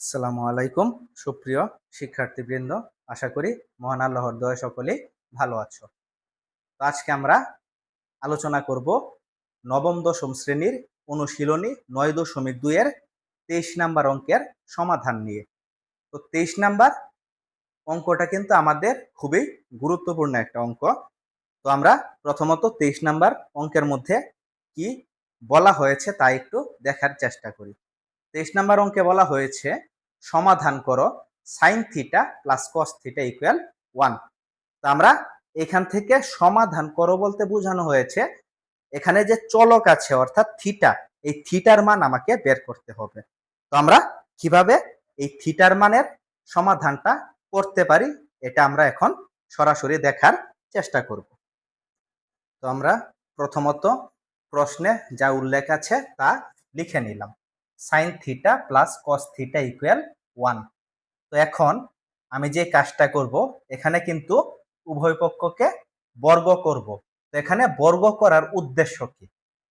আসসালামু আলাইকুম, সুপ্রিয় শিক্ষার্থীবৃন্দ। আশা করি মহান আল্লাহর দয় সকলেই ভালো আছো। তো আজকে আমরা আলোচনা করব নবম দশম শ্রেণির অনুশীলনী নয় দশমিক দুইয়ের তেইশ নাম্বার অঙ্কের সমাধান নিয়ে। তো তেইশ নাম্বার অঙ্কটা কিন্তু আমাদের খুবই গুরুত্বপূর্ণ একটা অঙ্ক। তো আমরা প্রথমত তেইশ নাম্বার অঙ্কের মধ্যে কি বলা হয়েছে তা একটু দেখার চেষ্টা করি। তেইশ নাম্বার অঙ্কে বলা হয়েছে সমাধান করো sine theta plus cos theta equal one তো আমরা এখান থেকে সমাধান করো বলতে বোঝানো হয়েছে। এখানে যে চলক আছে, অর্থাৎ থিটা এই থিটার মান আমাকে বের করতে হবে। তো আমরা কীভাবে এই থিটার মানের সমাধানটা করতে পারি, এটা আমরা এখন সরাসরি দেখার চেষ্টা করব। তো আমরা প্রথমত প্রশ্নে যা উল্লেখ আছে তা লিখে নিলাম। Sine theta plus cos theta equal one তো এখন আমি যে কাজটা করব, এখানে কিন্তু উভয় পক্ষকে বর্গ করব। তো এখানে বর্গ করার উদ্দেশ্য কি?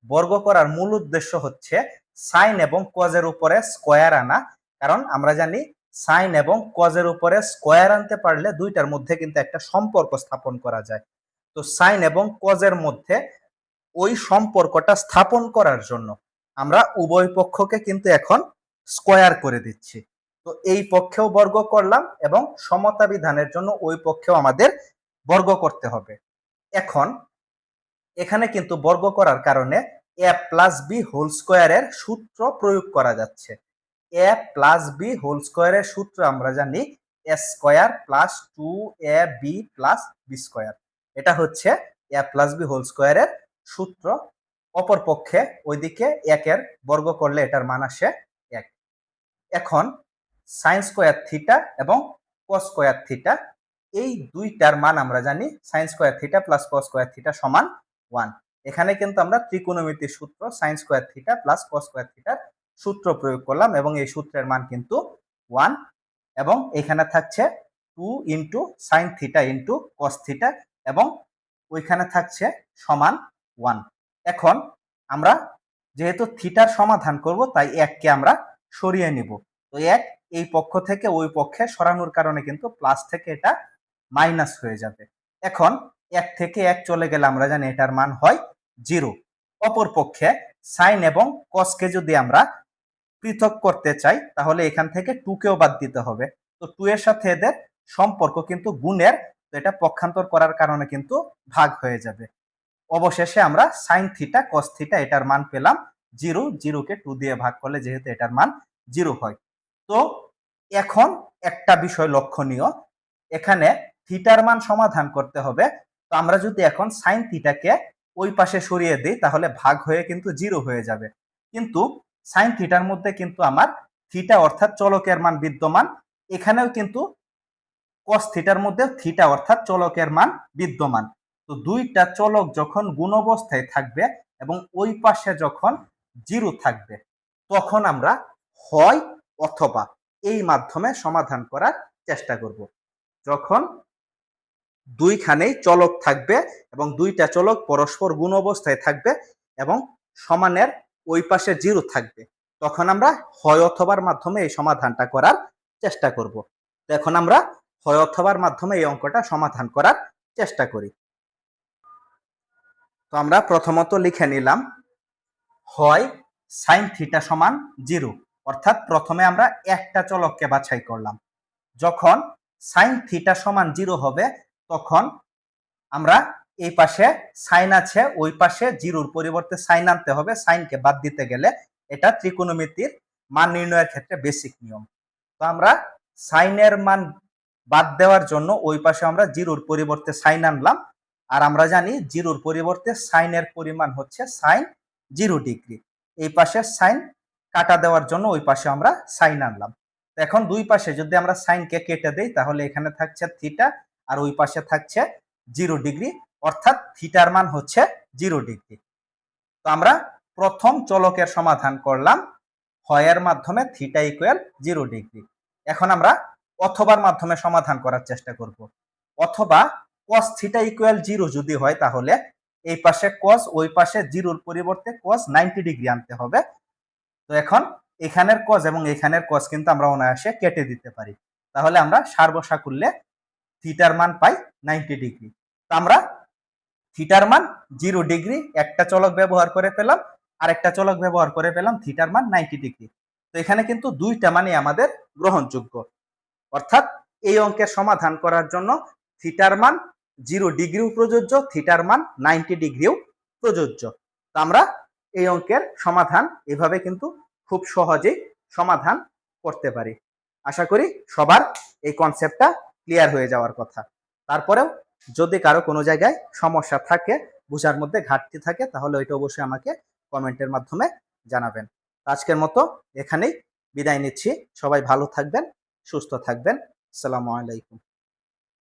বর্গ করার মূল উদ্দেশ্য হচ্ছে সাইন এবং কজের উপরে স্কোয়ার আনা। কারণ আমরা জানি সাইন এবং কজের উপরে স্কোয়ার আনতে পারলে দুইটার মধ্যে কিন্তু একটা সম্পর্ক স্থাপন করা যায়। তো সাইন এবং কজের মধ্যে ওই সম্পর্কটা স্থাপন করার জন্য আমরা উভয় পক্ষকে কিন্তু এখন স্কোয়ার করে দিচ্ছি। তো এই পক্ষেও বর্গ করলাম এবং সমতা বিধানের জন্য ওই পক্ষেও আমাদের বর্গ করতে হবে। এখন এখানে কিন্তু বর্গ করার কারণে এ প্লাস বি হোল স্কোয়ারের সূত্র প্রয়োগ করা যাচ্ছে। এ প্লাস বি হোল স্কোয়ারের সূত্র আমরা জানি a square plus two a b plus b square এটা হচ্ছে এ প্লাস বি হোল স্কোয়ারের সূত্র অপর পক্ষে ওইদিকে একের বর্গ করলে এটার মান আসে এক। এখন সাইন স্কোয়ার থিটা এবং কস স্কোয়ার থিটা এই দুইটার মান আমরা জানি sine square theta plus cos square theta সমান ওয়ান এখানে কিন্তু আমরা ত্রিকোণমিতির সূত্র sine square theta plus cos square থিটার সূত্র প্রয়োগ করলাম এবং এই সূত্রের মান কিন্তু ওয়ান এবং এখানে থাকছে two into sine theta into cos theta এবং ওইখানে থাকছে সমান ওয়ান এখন আমরা যেহেতু থিটার সমাধান করব, তাই এককে আমরা সরিয়ে নিব। তো এক এই পক্ষ থেকে ওই পক্ষে সরানোর কারণে কিন্তু প্লাস থেকে এটা মাইনাস হয়ে যাবে। এখন এক থেকে এক চলে গেলে আমরা জানি এটার মান হয় জিরো অপর পক্ষে সাইন এবং কসকে যদি আমরা পৃথক করতে চাই, তাহলে এখান থেকে টুকেও বাদ দিতে হবে। তো টু এর সাথে এদের সম্পর্ক কিন্তু গুণের, তো এটা পক্ষান্তর করার কারণে কিন্তু ভাগ হয়ে যাবে। অবশেষে আমরা সাইন থিটা কস থিটা এটার মান পেলাম জিরো জিরোকে টু দিয়ে ভাগ করলে যেহেতু এটার মান জিরো হয়। তো এখন একটা বিষয় লক্ষণীয়, এখানে থিটার মান সমাধান করতে হবে। তো আমরা যদি এখন সাইন থিটাকে ওই পাশে সরিয়ে দিই, তাহলে ভাগ হয়ে কিন্তু জিরো হয়ে যাবে। কিন্তু সাইন থিটার মধ্যে কিন্তু আমার থিটা অর্থাৎ চলকের মান বিদ্যমান, এখানেও কিন্তু কস থিটার মধ্যে থিটা অর্থাৎ চলকের মান বিদ্যমান। তো দুইটা চলক যখন গুণ অবস্থায় থাকবে এবং ওই পাশে যখন জিরো থাকবে, তখন আমরা হয় অথবা এই মাধ্যমে সমাধান করার চেষ্টা করব। যখন দুইখানেই চলক থাকবে এবং দুইটা চলক পরস্পর গুণ অবস্থায় থাকবে এবং সমানের ওই পাশে জিরো থাকবে, তখন আমরা হয় অথবার মাধ্যমে এই সমাধানটা করার চেষ্টা করব। এখন আমরা হয় অথবার মাধ্যমে এই অঙ্কটা সমাধান করার চেষ্টা করি। তো আমরা প্রথমত লিখে নিলাম হয় সাইন থিটা সমান জিরো। অর্থাৎ প্রথমে আমরা একটা চলককে বাছাই করলাম। যখন সাইন থিটা সমান জিরো হবে, তখন আমরা এই পাশে সাইন আছে, ওই পাশে জিরোর পরিবর্তে সাইন আনতে হবে। সাইনকে বাদ দিতে গেলে এটা ত্রিকোণমিতির মান নির্ণয়ের ক্ষেত্রে বেসিক নিয়ম। তো আমরা সাইনের মান বাদ দেওয়ার জন্য ওই পাশে আমরা জিরোর পরিবর্তে সাইন আনলাম। আর আমরা জানি জিরোর পরিবর্তে সাইনের পরিমাণ হচ্ছে সাইন জিরো ডিগ্রি। এই পাশে সাইন কাটা দেওয়ার জন্য ওই পাশে আমরা সাইন আনলাম। তো এখন দুই পাশে যদি আমরা সাইনকে কেটে দেই, তাহলে এখানে থাকছে থিটা আর ওই পাশে থাকছে জিরো ডিগ্রি, অর্থাৎ থিটার মান হচ্ছে জিরো ডিগ্রি। তো আমরা প্রথম চলকের সমাধান করলাম, হয়ের মাধ্যমে থিটা ইকুয়াল জিরো ডিগ্রি। এখন আমরা অথবার মাধ্যমে সমাধান করার চেষ্টা করব। অথবা cos থিটা ইকুয়াল জিরো যদি হয় তাহলে এই পাশে cos, ওই পাশে জিরোর পরিবর্তে cos 90 ডিগ্রি আনতে হবে। তো এখন এখানের কজ এবং এখানের কজ কিন্তু আমরা অনায়াসে কেটে দিতে পারি। তাহলে আমরা সারবসা করলে থিটার মান পাই নাইনটি ডিগ্রি তো আমরা থিটার মান জিরো ডিগ্রি একটা চলক ব্যবহার করে পেলাম আর একটা চলক ব্যবহার করে পেলাম থিটার মান নাইনটি ডিগ্রি তো এখানে কিন্তু দুইটা মানে আমাদের গ্রহণযোগ্য। অর্থাৎ এই অঙ্কের সমাধান করার জন্য থিটার মান জিরো ডিগ্রিও প্রযোজ্য, থিটার মান নাইনটি ডিগ্রিও প্রযোজ্য। তো আমরা এই অঙ্কের সমাধান এভাবে কিন্তু খুব সহজেই সমাধান করতে পারি। আশা করি সবার এই কনসেপ্টটা ক্লিয়ার হয়ে যাওয়ার কথা। তারপরেও যদি কারও কোনো জায়গায় সমস্যা থাকে, বোঝার মধ্যে ঘাটতি থাকে, তাহলে ওইটা অবশ্যই আমাকে কমেন্টের মাধ্যমে জানাবেন। আজকের মতো এখানেই বিদায় নিচ্ছি। সবাই ভালো থাকবেন, সুস্থ থাকবেন। আসসালামু আলাইকুম।